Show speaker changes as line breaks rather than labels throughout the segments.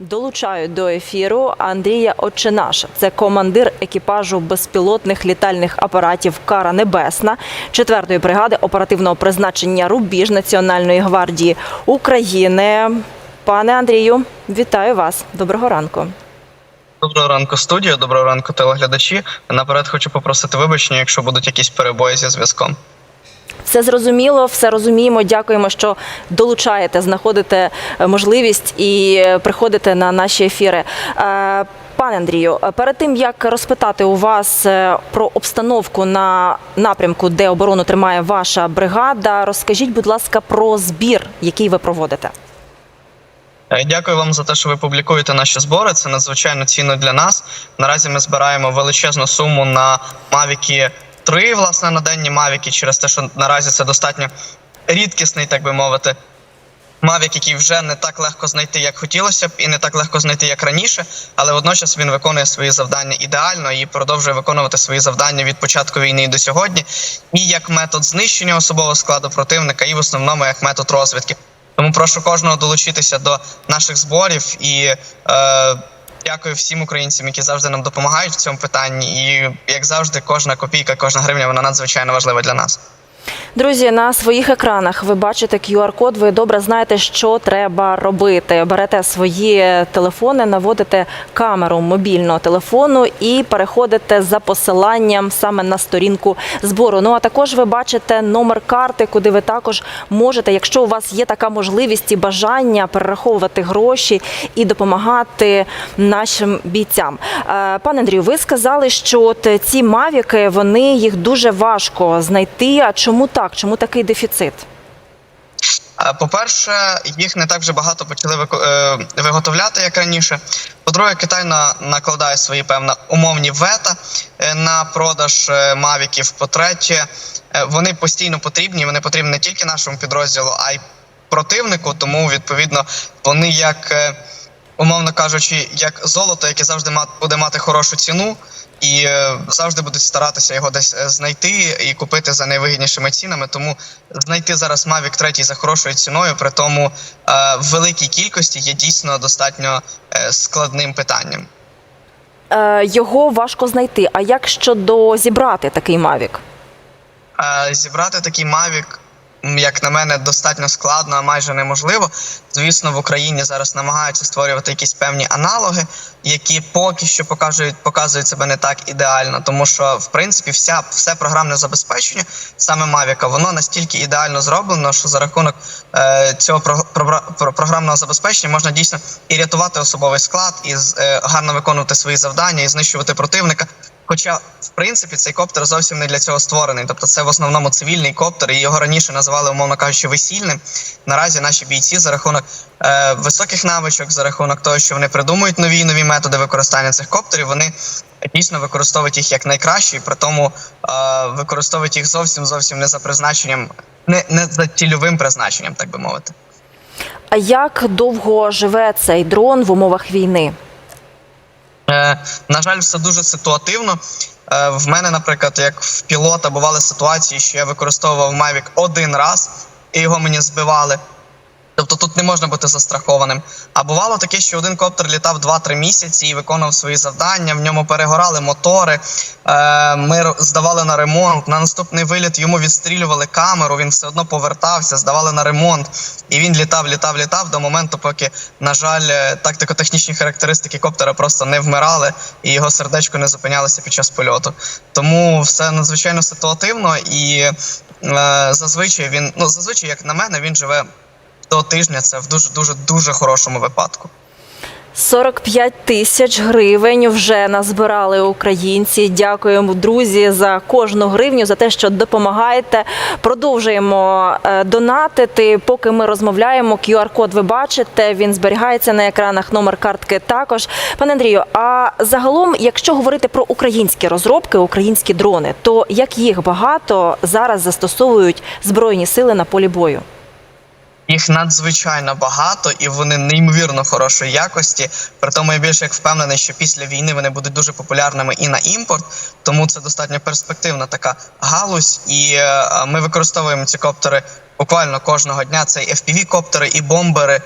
Долучають до ефіру Андрія Оченаша. Це командир екіпажу безпілотних літальних апаратів Кара Небесна 4-ї бригади оперативного призначення Рубіж Національної гвардії України. Пане Андрію, вітаю вас. Доброго ранку.
Доброго ранку, студія. Доброго ранку, телеглядачі. Наперед хочу попросити вибачення, якщо будуть якісь перебої зі зв'язком.
Все зрозуміло, все розуміємо. Дякуємо, що долучаєте, знаходите е, можливість і е, приходите на наші ефіри. Е, Пане Андрію, перед тим як розпитати у вас про обстановку на напрямку, де оборону тримає ваша бригада, розкажіть, будь ласка, про збір, який ви проводите.
Дякую вам за те, що ви публікуєте наші збори. Це надзвичайно цінно для нас. Наразі ми збираємо величезну суму на Mavic 3, власне, на денні Mavic, через те, що наразі це достатньо рідкісний, так би мовити. Mavic, який вже не так легко знайти, як хотілося б, і не так легко знайти, як раніше, але водночас він виконує свої завдання ідеально і продовжує виконувати свої завдання від початку війни до сьогодні, і як метод знищення особового складу противника, і в основному як метод розвідки. Тому прошу кожного долучитися до наших зборів і е, дякую всім українцям, які завжди нам допомагають в цьому питанні. І як завжди, кожна копійка, кожна гривня вона надзвичайно важлива для нас.
Друзі, на своїх екранах ви бачите QR-код. Ви добре знаєте, що треба робити. Берете свої телефони, наводите камеру мобільного телефону і переходите за посиланням саме на сторінку збору. Ну а також ви бачите номер карти, куди ви також можете, якщо у вас є така можливість і бажання перераховувати гроші і допомагати нашим бійцям. Е, Пане Андрію, ви сказали, що от ці мавіки вони їх дуже важко знайти. А чому так? Чому такий дефіцит?
По-перше, їх не так вже багато почали е, виготовляти, як раніше. По-друге, Китай на- накладає свої певно умовні вета е, на продаж е, мавіків. По-третє, е, вони постійно потрібні. Вони потрібні не тільки нашому підрозділу, а й противнику. Тому відповідно вони як, умовно кажучи, як золото, яке завжди буде мати хорошу ціну. І е, завжди будуть старатися його десь е, знайти і купити за найвигіднішими цінами. Тому знайти зараз Mavic 3 за хорошою ціною, при тому е, в великій кількості є дійсно достатньо складним питанням.
Його важко знайти. А як щодо зібрати такий?
Е, Зібрати такий Mavic, як на мене, достатньо складно, а майже неможливо. Звісно, в Україні зараз намагаються створювати якісь певні аналоги, які поки що покажуть, показують себе не так ідеально, тому що в принципі вся все програмне забезпечення, саме Mavic, воно настільки ідеально зроблено, що за рахунок е, цього про, про, про- програмного забезпечення можна дійсно і рятувати особовий склад, і е, гарно виконувати свої завдання, і знищувати противника. Хоча, в принципі, цей коптер зовсім не для цього створений. Тобто, це в основному цивільний коптер, і його раніше називали, умовно кажучи, весільним. Наразі наші бійці за рахунок е, високих навичок, за рахунок того, що вони придумують нові нові методи використання цих коптерів, вони дійсно використовують їх як найкраще, і при тому е, використовують їх зовсім зовсім не за призначенням, не, не за цільовим призначенням, так би мовити.
А як довго живе цей дрон в умовах війни?
Е, на жаль, все дуже ситуативно. Е, в мене, наприклад, як в пілота бували ситуації, що я використовував Mavic один раз, і його мені збивали. Тобто тут не можна бути застрахованим. А бувало таке, що один коптер літав 2-3 місяці і виконував свої завдання. В ньому перегорали мотори. Е, ми здавали на ремонт. На наступний виліт йому відстрілювали камеру. Він все одно повертався, здавали на ремонт. І він літав, літав, літав до моменту, поки, на жаль, е, тактико-технічні характеристики коптера просто не вмирали, і його сердечко не зупинялося під час польоту. Тому все надзвичайно ситуативно і е, зазвичай він, ну зазвичай, як на мене, він живе до тижня. Це в дуже дуже дуже хорошому випадку.
45 тисяч гривень вже назбирали українці. Дякуємо, друзі, за кожну гривню, за те, що допомагаєте. Продовжуємо е, донатити. Поки ми розмовляємо, QR-код ви бачите. Він зберігається на екранах. Номер картки також. Пане Андрію, а загалом, якщо говорити про українські розробки, українські дрони, то як їх багато зараз застосовують збройні сили на полі бою?
Їх надзвичайно багато і вони неймовірно хорошої якості. При тому я більше як впевнений, що після війни вони будуть дуже популярними і на імпорт, тому це достатньо перспективна така галузь. І е, ми використовуємо ці коптери буквально кожного дня. Це і FPV-коптери, і бомбери.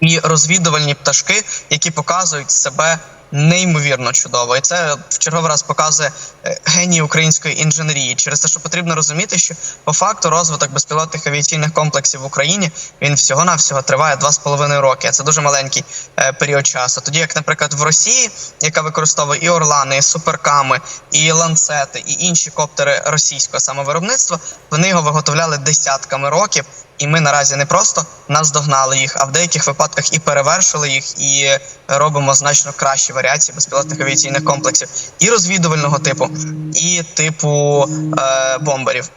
і розвідувальні пташки, які показують себе неймовірно чудово. І це в черговий раз показує е, геній української інженерії. Через те, що потрібно розуміти, що по факту розвиток безпілотних авіаційних комплексів в Україні він всього навсього триває 2,5 роки. Це дуже маленький е, період часу. Тоді, як, наприклад, в Росії, яка використовує і Орлани, і суперками, і ланцети, і інші коптери російського самовиробництва, вони його виготовляли десятками років. І ми наразі не просто наздогнали їх, а в деяких випадках і перевершили їх, і робимо значно кращі варіації безпілотних авіаційних комплексів і розвідувального типу, і типу е, бомберів.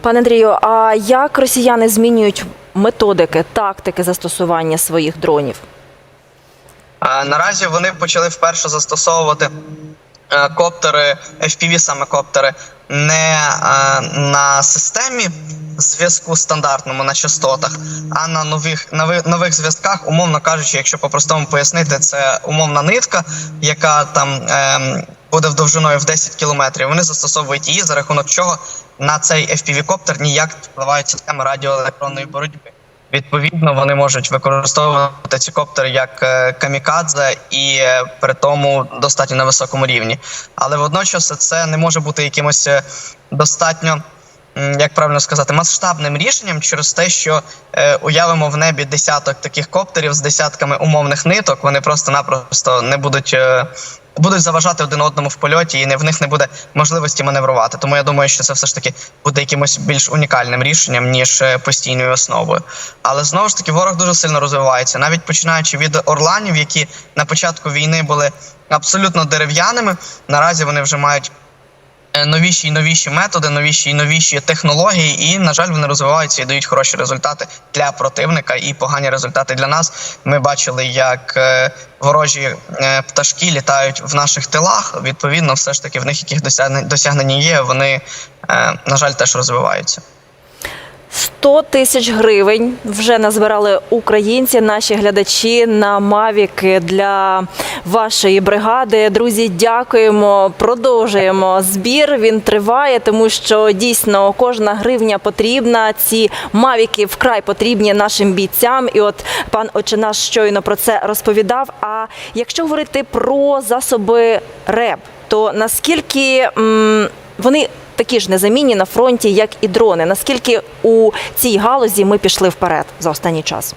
Пане Андрію, а як росіяни змінюють методики, тактики застосування своїх дронів?
Е, Наразі вони почали вперше застосовувати е, коптери, FPV саме коптери, не е, на системі зв'язку стандартному на частотах, а на нових нови- нових зв'язках, умовно кажучи, якщо по-простому пояснити, це умовна нитка, яка там ем, буде в довжиною в 10 кілометрів. Вони застосовують її, за рахунок чого на цей FPV-коптер ніяк впливають системи радіоелектронної боротьби. Відповідно, вони можуть використовувати ці коптери як е, камікадзе і е, при тому достатньо на високому рівні. Але водночас це не може бути якимось е, достатньо, як правильно сказати, масштабним рішенням через те, що е, уявимо в небі десяток таких коптерів з десятками умовних ниток. Вони просто-напросто не будуть. е, Будуть заважати один одному в польоті, і не в них не буде можливості маневрувати. Тому я думаю, що це все ж таки буде якимось більш унікальним рішенням ніж е, постійною основою. Але знову ж таки, ворог дуже сильно розвивається, навіть починаючи від орланів, які на початку війни були абсолютно дерев'яними. Наразі вони вже мають новіші і новіші методи, новіші і новіші технології, і на жаль, вони розвиваються і дають хороші результати для противника і погані результати для нас. Ми бачили, як е, ворожі е, пташки літають в наших тилах. Відповідно, все ж таки в них яких досягнень є. Вони е, на жаль теж розвиваються.
100 тисяч гривень вже назбирали українці, наші глядачі на мавіки для вашої бригади. Друзі, дякуємо. Продовжуємо збір. Він триває, тому що дійсно кожна гривня потрібна. Ці мавіки вкрай потрібні нашим бійцям. І от пан Очинаш щойно про це розповідав. А якщо говорити про засоби РЕБ, то наскільки м, вони такі ж незамінні на фронті, як і дрони. Наскільки у цій галузі ми пішли вперед за останній час?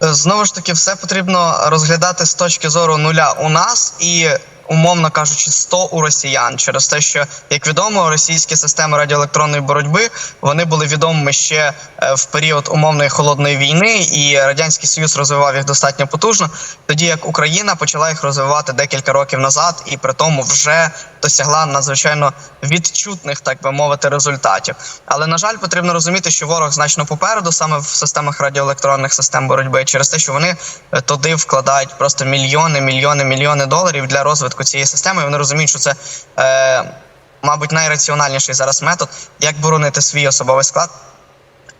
Знову ж таки, все потрібно розглядати з точки зору нуля у нас і. Умовно кажучи, 100 у росіян через те, що як відомо, російські системи радіоелектронної боротьби вони були відомими ще е, в період умовної холодної війни, і радянський союз розвивав їх достатньо потужно. Тоді як Україна почала їх розвивати декілька років назад, і при тому вже досягла надзвичайно відчутних, так би мовити, результатів. Але на жаль, потрібно розуміти, що ворог значно попереду, саме в системах радіоелектронних систем боротьби, через те, що вони е, туди вкладають просто мільйони, мільйони, мільйони доларів для розвитку цієї системи. Вони розуміють, що це. Е, Мабуть, найраціональніший зараз метод, як боронити свій особовий склад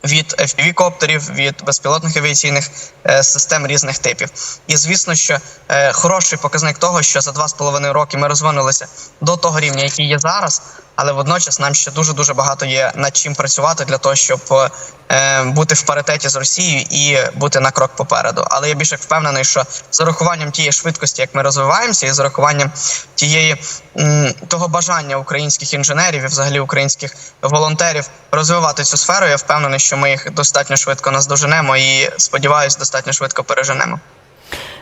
від FPV-коптерів, від безпілотних авіаційних е, систем різних типів. І звісно, що е, хороший показник того, що за два з половиною роки ми розвинулися до того рівня, який є зараз, але водночас нам ще дуже дуже багато є над чим працювати для того, щоб е, бути в паритеті з Росією і бути на крок попереду. Але я більше впевнений, що з урахуванням тієї швидкості, як ми розвиваємося, і з урахуванням тієї м, того бажання українських інженерів і взагалі українських волонтерів розвивати цю сферу, я впевнений, що ми їх достатньо швидко наздоженемо і сподіваюсь, достатньо швидко переженемо.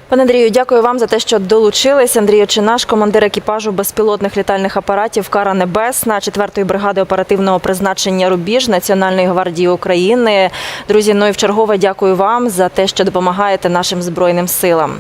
Пане Андрію, дякую вам за те, що долучились. Андрій Очинаш, командир екіпажу безпілотних літальних апаратів Кара Небесна, 4-ї бригади оперативного призначення Рубіж Національної гвардії України. Друзі, ну і в чергове дякую вам за те, що допомагаєте нашим збройним силам.